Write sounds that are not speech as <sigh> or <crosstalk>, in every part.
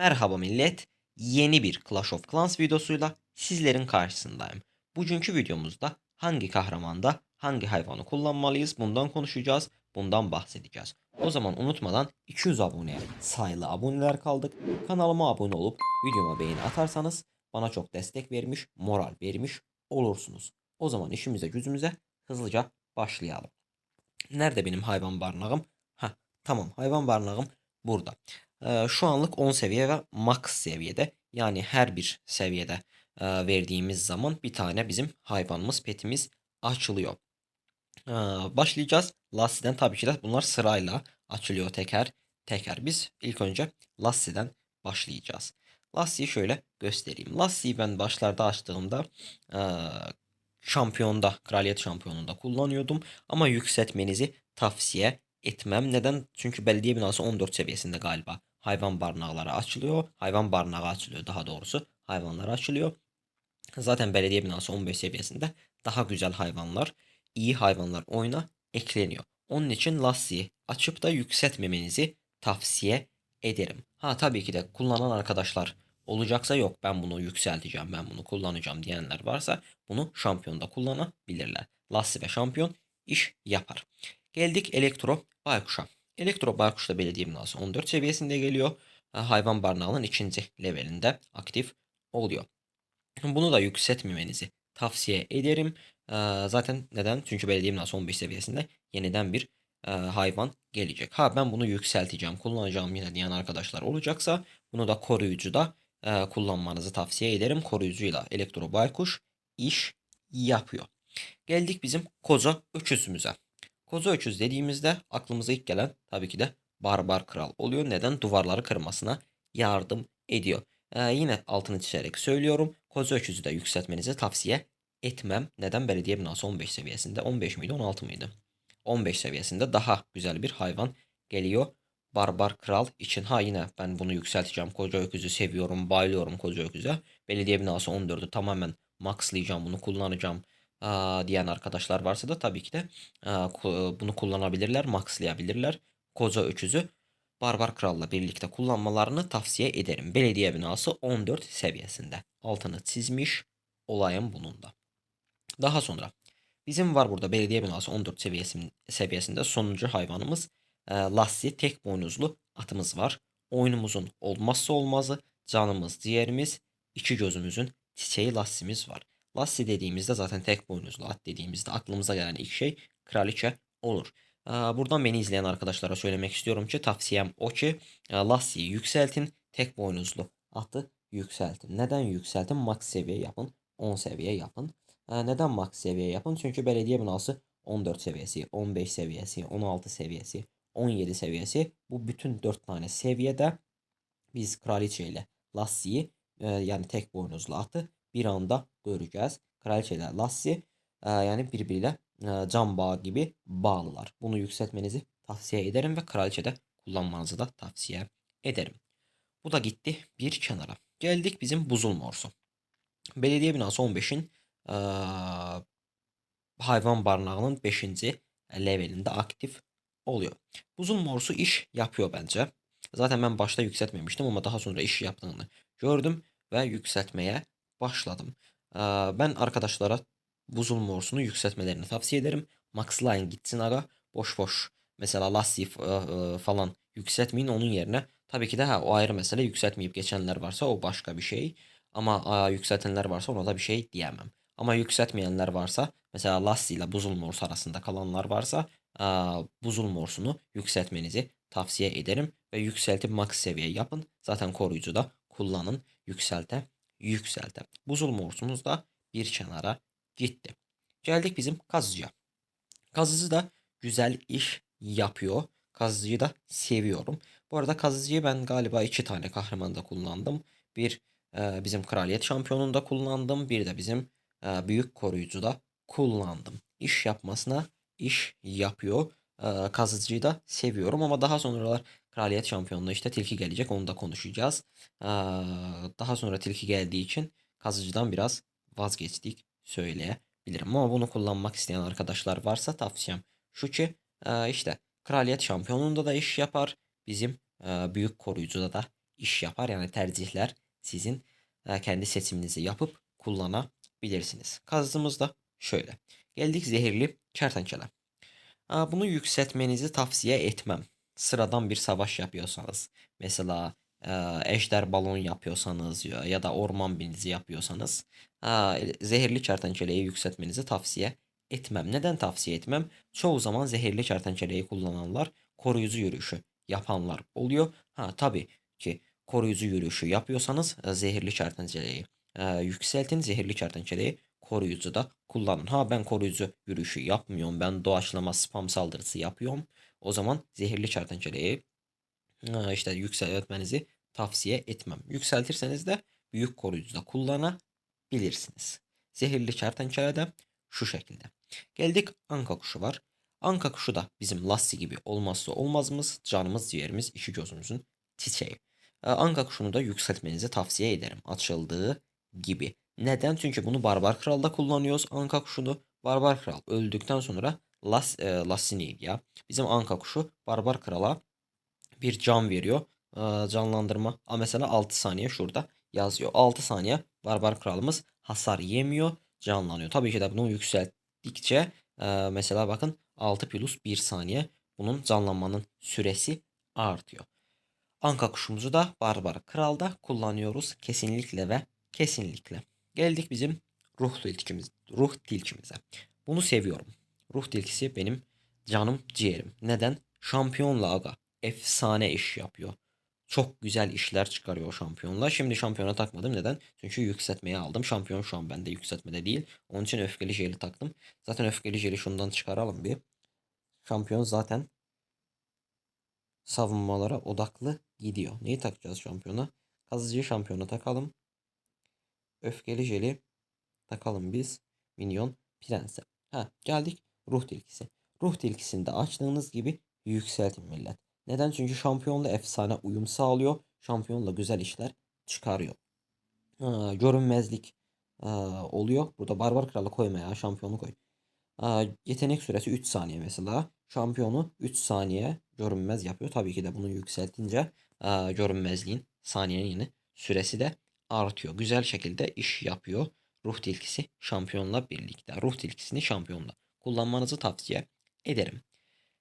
Merhaba millet. Yeni bir Clash of Clans videosuyla sizlerin karşısındayım. Bugünkü videomuzda hangi kahramanda hangi hayvanı kullanmalıyız bundan konuşacağız. Bundan bahsedeceğiz. O zaman unutmadan 200 aboneye sayılı aboneler kaldık. Kanalıma abone olup videoma beğeni atarsanız bana çok destek vermiş, moral vermiş olursunuz. O zaman işimize gücümüze hızlıca başlayalım. Nerede benim hayvan barınağım? Ha, tamam hayvan barınağım burada. Şu anlık 10 seviye ve max seviyede. Yani her bir seviyede verdiğimiz zaman bir tane bizim hayvanımız, petimiz açılıyor. Başlayacağız. Lassie'den tabii ki de bunlar sırayla açılıyor teker teker. Biz ilk önce Lassie'den başlayacağız. Lassie'yi şöyle göstereyim. Lassie'yi ben başlarda açtığımda e, şampiyonda, kraliyet şampiyonunda kullanıyordum. Ama yükseltmenizi tavsiye etmem. Neden? Çünkü belediye binası 14 seviyesinde galiba. Hayvan barınakları açılıyor. Hayvan barınağı açılıyor daha doğrusu. Hayvanlar açılıyor. Zaten belediye binası 15 seviyesinde daha güzel hayvanlar, iyi hayvanlar oyuna ekleniyor. Onun için Lassie'yi açıp da yükseltmemenizi tavsiye ederim. Ha tabii ki de kullanan arkadaşlar olacaksa yok ben bunu yükselteceğim, ben bunu kullanacağım diyenler varsa bunu şampiyonda kullanabilirler. Lassie ve şampiyon iş yapar. Geldik elektro baykuşa. Elektro baykuş da belediye binası 14 seviyesinde geliyor. Hayvan barınağının ikinci levelinde aktif oluyor. Bunu da yükseltmemenizi tavsiye ederim. Zaten neden? Çünkü belediye binası 15 seviyesinde yeniden bir hayvan gelecek. Ha ben bunu yükselteceğim, kullanacağım yine diyen arkadaşlar olacaksa bunu da koruyucuda kullanmanızı tavsiye ederim. Koruyucuyla elektro baykuş iş yapıyor. Geldik bizim koza öküzümüze. Koza öküz dediğimizde aklımıza ilk gelen tabii ki de barbar kral oluyor. Neden? Duvarları kırmasına yardım ediyor. Ee, yine altını çizerek söylüyorum. Koza öküzü de yükseltmenizi tavsiye etmem. Neden? Belediye binası 15 seviyesinde. 15 miydi 16 mıydı? 15 seviyesinde daha güzel bir hayvan geliyor. Barbar kral için ha yine ben bunu yükselteceğim. Koca öküzü seviyorum, bayılıyorum koca öküze. Belediye binası 14'ü tamamen maxlayacağım, bunu kullanacağım diyen arkadaşlar varsa da tabii ki de bunu kullanabilirler, maxlayabilirler. Koca öküzü Barbar Kral'la birlikte kullanmalarını tavsiye ederim. Belediye binası 14 seviyesinde. Altını çizmiş olayım bunun da. Daha sonra bizim var burada belediye binası 14 seviyesin- seviyesinde sonuncu hayvanımız Lassie tek boynuzlu atımız var. Oyunumuzun olmazsa olmazı canımız, ciğerimiz, iki gözümüzün çiçeği Lassie'miz var. Lassie dediğimizde zaten tek boynuzlu at dediğimizde aklımıza gelen ilk şey kraliçe olur. Ee, Buradan beni izleyen arkadaşlara söylemek istiyorum ki tavsiyem o ki e, Lassie'yi yükseltin. Tek boynuzlu atı yükseltin. Neden yükseltin? Max seviye yapın. 10 seviye yapın. Ee, Neden max seviye yapın? Çünkü belediye binası 14 seviyesi, 15 seviyesi, 16 seviyesi, 17 seviyesi. Bu bütün 4 tane seviyede biz kraliçe ile Lassie'yi e, yani tek boynuzlu atı bir anda göreceğiz. Kraliçe ile Lassie e, yani birbiriyle e, can bağı gibi bağlılar. Bunu yükseltmenizi tavsiye ederim ve kraliçede kullanmanızı da tavsiye ederim. Bu da gitti bir kenara. Geldik bizim buzul morsu. Belediye binası 15'in e, hayvan barınağının 5. levelinde aktif oluyor. Buzul morsu iş yapıyor bence. Zaten ben başta yükseltmemiştim ama daha sonra iş yaptığını gördüm ve yükseltmeye başladım. Ee, Ben arkadaşlara buzul morsunu yükseltmelerini tavsiye ederim. Max Line gitsin aga. Boş boş. Mesela Lassie e, e, falan yükseltmeyin onun yerine. Tabii ki de ha, o ayrı mesele yükseltmeyip geçenler varsa o başka bir şey. Ama yükseltenler varsa ona da bir şey diyemem. Ama yükseltmeyenler varsa mesela Lassie ile buzul morsu arasında kalanlar varsa buzul morsunu yükseltmenizi tavsiye ederim. Ve yükseltip max seviye yapın. Zaten koruyucu da kullanın. Yükselte yükselte. Buzul morsumuz da bir kenara gitti. Geldik bizim kazıcıya. Kazıcı da güzel iş yapıyor. Kazıcıyı da seviyorum. Bu arada kazıcıyı ben galiba iki tane kahramanda kullandım. Bir e, bizim kraliyet şampiyonunda kullandım. Bir de bizim e, büyük koruyucuda kullandım. İş yapmasına iş yapıyor. E, kazıcıyı da seviyorum ama daha sonralar kraliyet şampiyonluğu işte tilki gelecek onu da konuşacağız. Daha sonra tilki geldiği için kazıcıdan biraz vazgeçtik söyleyebilirim. Ama bunu kullanmak isteyen arkadaşlar varsa tavsiyem şu ki işte kraliyet şampiyonluğunda da iş yapar. Bizim büyük koruyucuda da iş yapar. Yani tercihler sizin kendi seçiminizi yapıp kullanabilirsiniz. Kazımız da şöyle. Geldik zehirli kertenkele. Bunu yükseltmenizi tavsiye etmem. Sıradan bir savaş yapıyorsanız, mesela e, balon yapıyorsanız ya, da orman binizi yapıyorsanız, zehirli kertenkeleyi yükseltmenizi tavsiye etmem. Neden tavsiye etmem? Çoğu zaman zehirli kertenkeleyi kullananlar koruyucu yürüyüşü yapanlar oluyor. Ha tabii ki koruyucu yürüyüşü yapıyorsanız e, zehirli kertenkeleyi e, yükseltin. Zehirli kertenkeleyi koruyucu da kullanın. Ha ben koruyucu yürüyüşü yapmıyorum. Ben doğaçlama spam saldırısı yapıyorum. O zaman zehirli kertenkeleyi e, işte yükseltmenizi tavsiye etmem. Yükseltirseniz de büyük koruyucu da kullanabilirsiniz. Zehirli kertenkele de şu şekilde. Geldik anka kuşu var. Anka kuşu da bizim Lassi gibi olmazsa olmazımız, canımız, ciğerimiz, işi gözümüzün çiçeği. E, Anka kuşunu da yükseltmenizi tavsiye ederim. Açıldığı gibi. Neden? Çünkü bunu Barbar Kral'da kullanıyoruz. Anka kuşunu Barbar Kral öldükten sonra Las, e, Lassini ya. Bizim Anka kuşu Barbar Kral'a bir can veriyor. E, canlandırma. Aa, mesela 6 saniye şurada yazıyor. 6 saniye Barbar Kralımız hasar yemiyor. Canlanıyor. Tabii ki de bunu yükselttikçe e, mesela bakın 6 plus 1 saniye. Bunun canlanmanın süresi artıyor. Anka kuşumuzu da Barbar Kral'da kullanıyoruz. Kesinlikle ve kesinlikle. Geldik bizim ruh tilkimiz, ruh tilkimize. Bunu seviyorum. Ruh tilkisi benim canım ciğerim. Neden? Şampiyonla aga. Efsane iş yapıyor. Çok güzel işler çıkarıyor şampiyonla. Şimdi şampiyona takmadım. Neden? Çünkü yükseltmeye aldım. Şampiyon şu an bende yükseltmede değil. Onun için öfkeli jeli taktım. Zaten öfkeli jeli şundan çıkaralım bir. Şampiyon zaten savunmalara odaklı gidiyor. Neyi takacağız şampiyona? Kazıcı şampiyona takalım. Öfkeli jeli takalım biz. Minyon prense. Ha geldik ruh tilkisi. Ruh tilkisini de açtığınız gibi yükseltin millet. Neden? Çünkü şampiyonla efsane uyum sağlıyor. Şampiyonla güzel işler çıkarıyor. Ha, görünmezlik aa, oluyor. Burada barbar kralı koyma ya. Şampiyonu koy. Aa, yetenek süresi 3 saniye mesela. Şampiyonu 3 saniye görünmez yapıyor. Tabii ki de bunu yükseltince aa, görünmezliğin saniyenin yine süresi de artıyor. Güzel şekilde iş yapıyor. Ruh tilkisi şampiyonla birlikte. Ruh tilkisini şampiyonla kullanmanızı tavsiye ederim.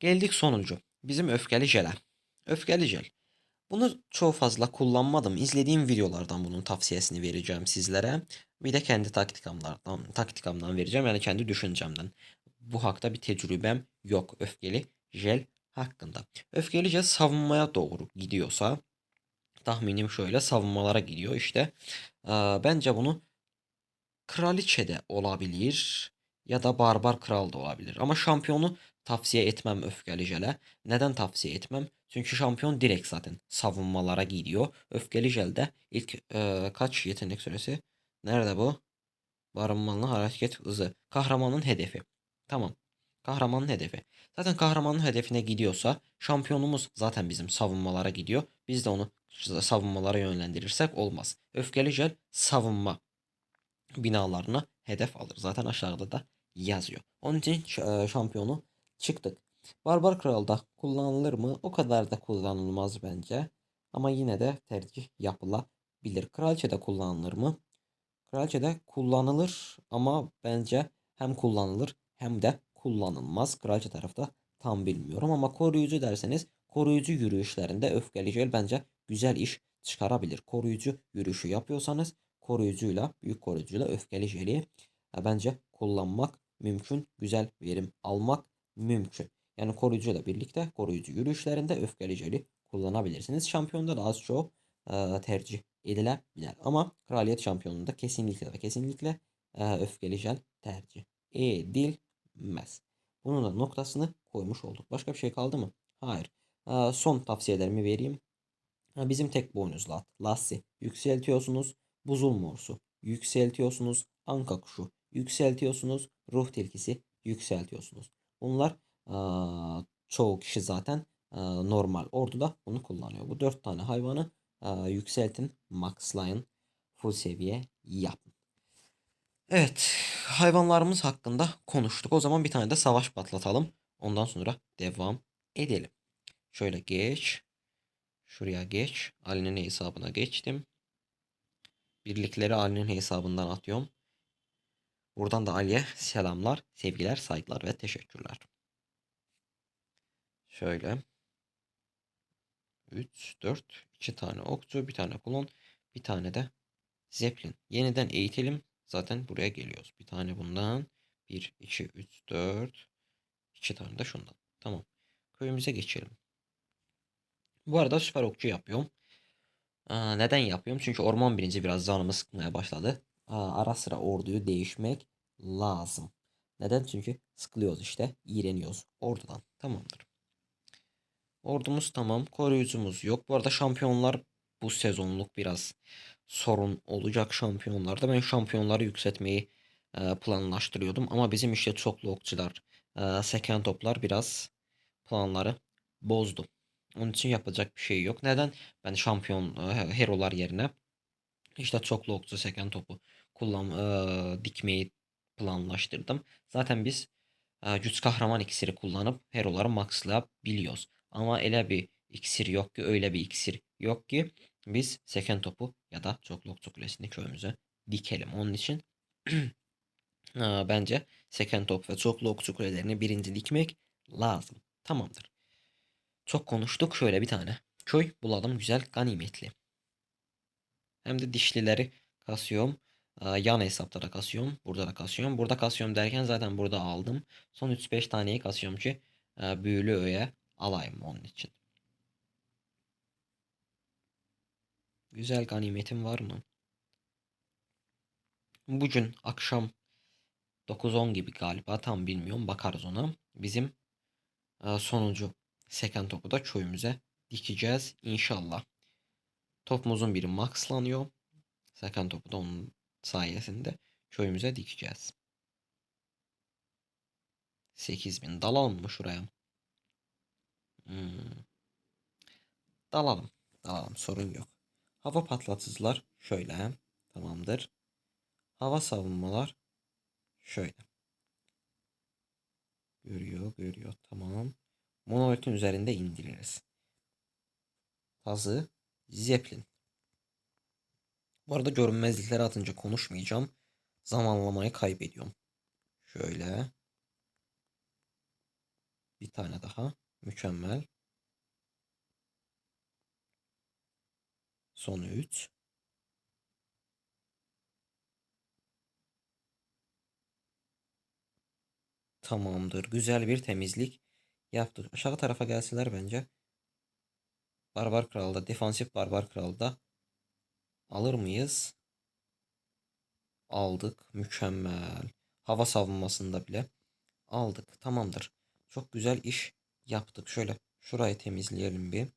Geldik sonuncu. Bizim öfkeli jele. Öfkeli jel. Bunu çok fazla kullanmadım. İzlediğim videolardan bunun tavsiyesini vereceğim sizlere. Bir de kendi taktikamlardan, taktikamdan vereceğim. Yani kendi düşüncemden. Bu hakta bir tecrübem yok öfkeli jel hakkında. Öfkeli jel savunmaya doğru gidiyorsa tahminim şöyle savunmalara gidiyor işte. Eee, bence bunu kraliçe de olabilir ya da barbar kral da olabilir. Ama şampiyonu tavsiye etmem öfkeli jele. Neden tavsiye etmem? Çünkü şampiyon direkt zaten savunmalara gidiyor. Öfkeli jelde ilk eee, kaç yetenek süresi? Nerede bu? Barınmanlı hareket hızı. Kahramanın hedefi. Tamam. Kahramanın hedefi. Zaten kahramanın hedefine gidiyorsa şampiyonumuz zaten bizim savunmalara gidiyor. Biz de onu savunmalara yönlendirirsek olmaz. Öfkeli jel savunma binalarına hedef alır. Zaten aşağıda da yazıyor. Onun için e, şampiyonu çıktık. Barbar Kral'da kullanılır mı? O kadar da kullanılmaz bence. Ama yine de tercih yapılabilir. Kraliçe'de kullanılır mı? Kraliçe'de kullanılır ama bence hem kullanılır hem de kullanılmaz. Kraliçe tarafta tam bilmiyorum ama koruyucu derseniz koruyucu yürüyüşlerinde öfkeli jel bence güzel iş çıkarabilir. Koruyucu yürüyüşü yapıyorsanız koruyucuyla, büyük koruyucuyla öfkeli jeli e, bence kullanmak mümkün. Güzel verim almak mümkün. Yani koruyucuyla birlikte koruyucu yürüyüşlerinde öfkeli jeli kullanabilirsiniz. Şampiyonda da az çok e, tercih edilebilir. Ama kraliyet şampiyonunda kesinlikle ve kesinlikle e, öfkeli jel tercih edilmez. Bunun da noktasını koymuş olduk. Başka bir şey kaldı mı? Hayır. E, son tavsiyelerimi vereyim. Ha, Bizim tek boynuzlu. Lassi. Yükseltiyorsunuz. Buzul morsu. Yükseltiyorsunuz. Anka kuşu. Yükseltiyorsunuz. Ruh tilkisi. Yükseltiyorsunuz. Bunlar aa, çoğu kişi zaten aa, normal orduda bunu kullanıyor. Bu dört tane hayvanı aa, yükseltin. Maxlayın. Full seviye yapın. Evet. Hayvanlarımız hakkında konuştuk. O zaman bir tane de savaş patlatalım. Ondan sonra devam edelim. Şöyle geç. Şuraya geç. Ali'nin hesabına geçtim. Birlikleri Ali'nin hesabından atıyorum. Buradan da Ali'ye selamlar, sevgiler, saygılar ve teşekkürler. Şöyle. 3, 4, 2 tane okçu, bir tane klon, bir tane de zeplin. Yeniden eğitelim. Zaten buraya geliyoruz. Bir tane bundan. 1, 2, 3, 4. 2 tane de şundan. Tamam. Köyümüze geçelim. Bu arada süper okçu yapıyorum. Aa, neden yapıyorum? Çünkü orman birinci biraz canımı sıkmaya başladı. Aa, ara sıra orduyu değişmek lazım. Neden? Çünkü sıkılıyoruz işte. iğreniyoruz ordudan. Tamamdır. Ordumuz tamam. Koruyucumuz yok. Bu arada şampiyonlar bu sezonluk biraz sorun olacak şampiyonlarda. Ben şampiyonları yükseltmeyi e, planlaştırıyordum. Ama bizim işte çoklu okçular, e, seken toplar biraz planları bozdu. Onun için yapacak bir şey yok. Neden? Ben şampiyon e, herolar yerine işte çoklu okçu seken topu kullan e, dikmeyi planlaştırdım. Zaten biz e, güç kahraman iksiri kullanıp heroları maxlayabiliyoruz. Ama öyle bir iksir yok ki öyle bir iksir yok ki biz seken topu ya da çoklu okçu kulesini köyümüze dikelim. Onun için <clears throat> e, bence seken top ve çoklu okçu kulelerini birinci dikmek lazım. Tamamdır. Çok konuştuk. Şöyle bir tane köy bulalım güzel ganimetli. Hem de dişlileri kasıyorum. Ee, Yan hesapta da kasıyorum. Burada da kasıyorum. Burada kasıyorum derken zaten burada aldım. Son 3-5 taneyi kasıyorum ki e, büyülü öğe alayım onun için. Güzel ganimetim var mı? Bugün akşam 9-10 gibi galiba tam bilmiyorum bakarız ona. Bizim e, sonuncu seken topu da köyümüze dikeceğiz inşallah. Topumuzun biri maxlanıyor. Seken topu da onun sayesinde köyümüze dikeceğiz. 8000 dalalım mı şuraya? Hmm. Dalalım. Dalalım sorun yok. Hava patlatıcılar şöyle. Tamamdır. Hava savunmalar şöyle. Görüyor, görüyor. Tamam. Monolitin üzerinde indiririz. Fazı Zeppelin. Bu arada görünmezlikleri atınca konuşmayacağım. Zamanlamayı kaybediyorum. Şöyle. Bir tane daha. Mükemmel. Son 3. Tamamdır. Güzel bir temizlik yaptık. Aşağı tarafa gelseler bence. Barbar Kral'da, defansif Barbar Kral'da alır mıyız? Aldık. Mükemmel. Hava savunmasında bile aldık. Tamamdır. Çok güzel iş yaptık. Şöyle şurayı temizleyelim bir.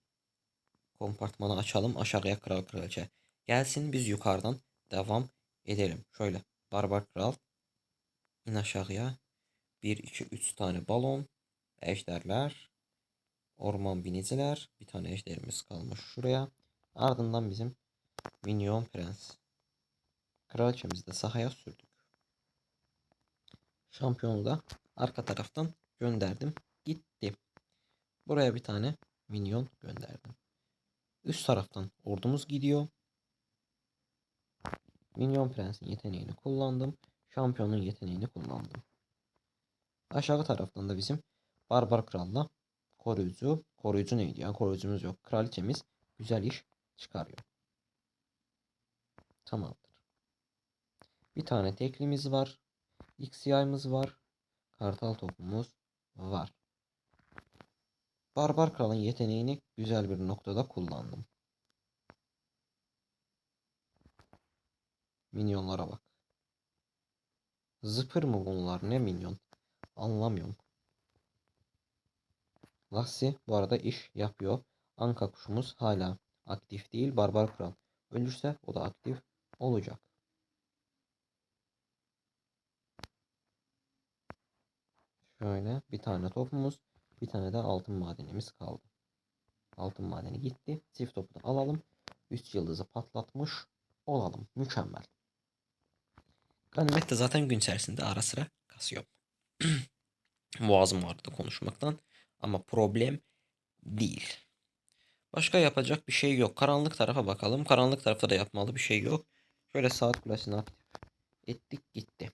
Kompartmanı açalım. Aşağıya Kral Kraliçe. Gelsin biz yukarıdan devam edelim. Şöyle Barbar Kral. in aşağıya. 1, 2, 3 tane balon. Ejderler. Orman biniciler. Bir tane ejderimiz kalmış şuraya. Ardından bizim Minyon Prens. Kraliçemizi de sahaya sürdük. Şampiyonu da arka taraftan gönderdim. Gitti. Buraya bir tane minyon gönderdim. Üst taraftan ordumuz gidiyor. Minyon Prens'in yeteneğini kullandım. Şampiyonun yeteneğini kullandım. Aşağı taraftan da bizim Barbar Kral'la koruyucu. Koruyucu neydi ya? Koruyucumuz yok. Kraliçemiz güzel iş çıkarıyor. Tamamdır. Bir tane teklimiz var. XY'miz var. Kartal topumuz var. Barbar Kral'ın yeteneğini güzel bir noktada kullandım. Minyonlara bak. Zıpır mı bunlar? Ne minyon? Anlamıyorum. Lassi bu arada iş yapıyor. Anka kuşumuz hala aktif değil. Barbar Kral ölürse o da aktif olacak. Şöyle bir tane topumuz, bir tane de altın madenimiz kaldı. Altın madeni gitti. Çift topu da alalım. Üst yıldızı patlatmış olalım. Mükemmel. Ganimet de zaten gün içerisinde ara sıra kasıyor. <clears throat> Boğazım vardı konuşmaktan. Ama problem değil. Başka yapacak bir şey yok. Karanlık tarafa bakalım. Karanlık tarafta da yapmalı bir şey yok. Şöyle saat kulesini aktif ettik gitti.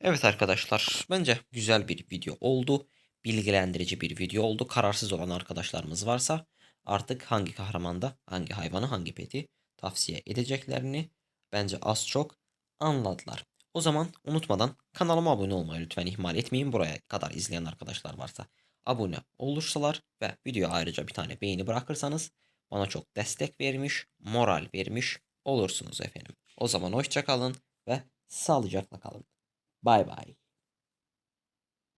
Evet arkadaşlar bence güzel bir video oldu. Bilgilendirici bir video oldu. Kararsız olan arkadaşlarımız varsa artık hangi kahramanda hangi hayvanı hangi peti tavsiye edeceklerini bence az çok anladılar. O zaman unutmadan kanalıma abone olmayı lütfen ihmal etmeyin. Buraya kadar izleyen arkadaşlar varsa abone olursalar ve videoya ayrıca bir tane beğeni bırakırsanız bana çok destek vermiş, moral vermiş olursunuz efendim. O zaman hoşça kalın ve sağlıcakla kalın. Bay bay.